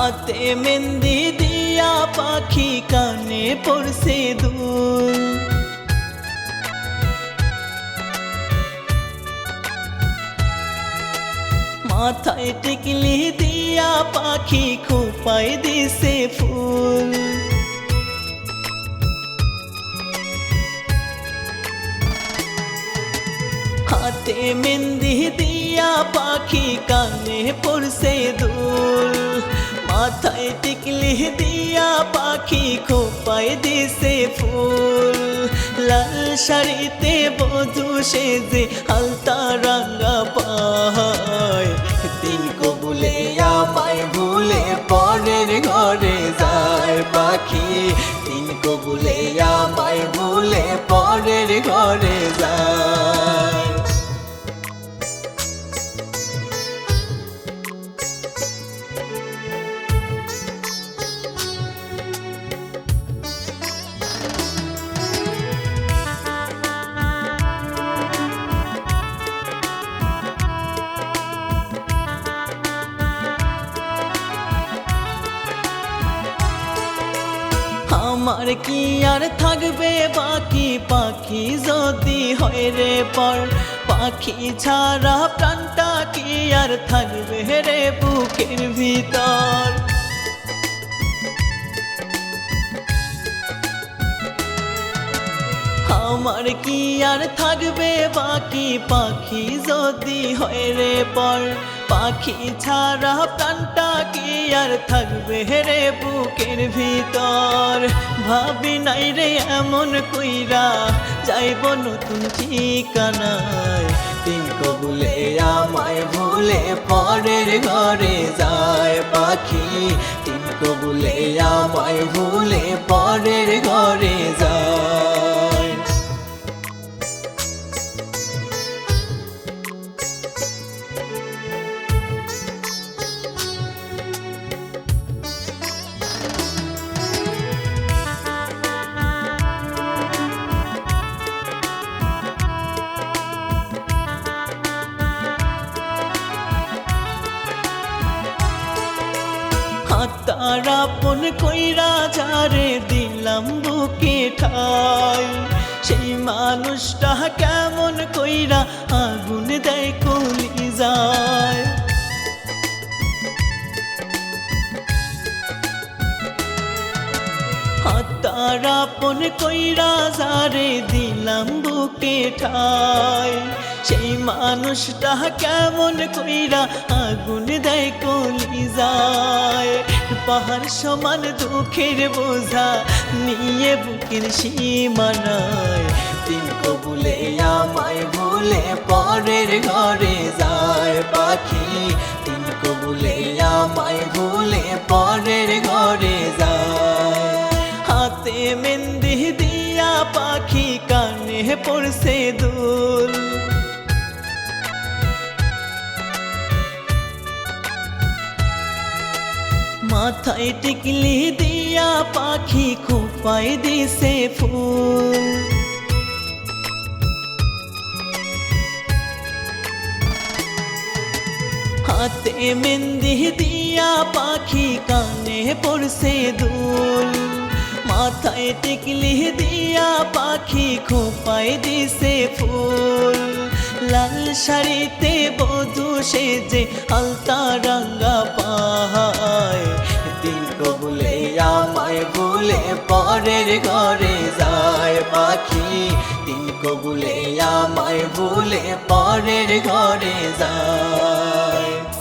হাতে মেহেন্দি দিয়া পাখি কানে পড়ছে দুল। মাথায় টিকলি দিয়া পাখি খোপাই দিছে ফুল। হাতে মেহেন্দি দিয়া পাখি কানে পড়ছে দুল। মাথায় টিকলি দিয়া পাখি খোপাই দিছে ফুল। লাল শাড়িতে বধু সেজে হালতা রাঙ্গা পায় দিন কবুলে আমায় ভুলে পরের ঘরে যায় পাখি। দিন কবুলে আমায় ভুলে পরের ঘরে যায় আমার কি আর থাকবে বাকি? পাখি যদি হয় রে পর, পাখি ছাড়া প্রাণটা কি আর থাকবে রে বুকের ভিতর? আমার কি আর থাকবে বাকি? পাখি যদি হয় রে পর পাখি ছাড়া প্রাণটা কি আর থাকবে রে বুকের ভিতর? ভাবি নাই রে এমন কইরা যাইব নতুন ঠিকানায়। দিন কবুলে আমায় ভুলে পরের ঘরে যায় পাখি। দিন কবুলে আমায় ভুলে পরের ঘরে যায়। হাতারা পন কইরা যারে দিলাম বুকে ঠাই। সেই মানুষটা কেমন কইরা আগুন দেয় কলি যায়। হাতারা পন কইরা যারে দিলাম বুকে ঠাই। সেই মানুষটা কেমন কইরা আগুন দেয় কলি যায়। পাহাড় সমান দুঃখের বোঝা, নিয়ে বুকের সীমানায়। দিন কবুলে আমায় ভুলে পরের ঘরে যায় পাখি। দিন কবুলে আমায় ভুলে পরের ঘরে যায়। হাতে মেন্দি দিয়া পাখি কানে পড়ছে দুল মাথায় টিকলি দিয়া পাখি খোপাই দিছে ফুল। হাতে মেহেন্দি দিয়া পাখি কানে পড়ছে দুল। মাথায় টিকলি দিয়া পাখি খোপাই দিছে ফুল। লাল শাড়িতে বধু সেজে আলতা রাঙ্গা পাহায় দিন কবুলে আমায় ভুলে পরের ঘরে যায় পাখি। দিন কবুলে আমায় ভুলে পরের ঘরে যায়।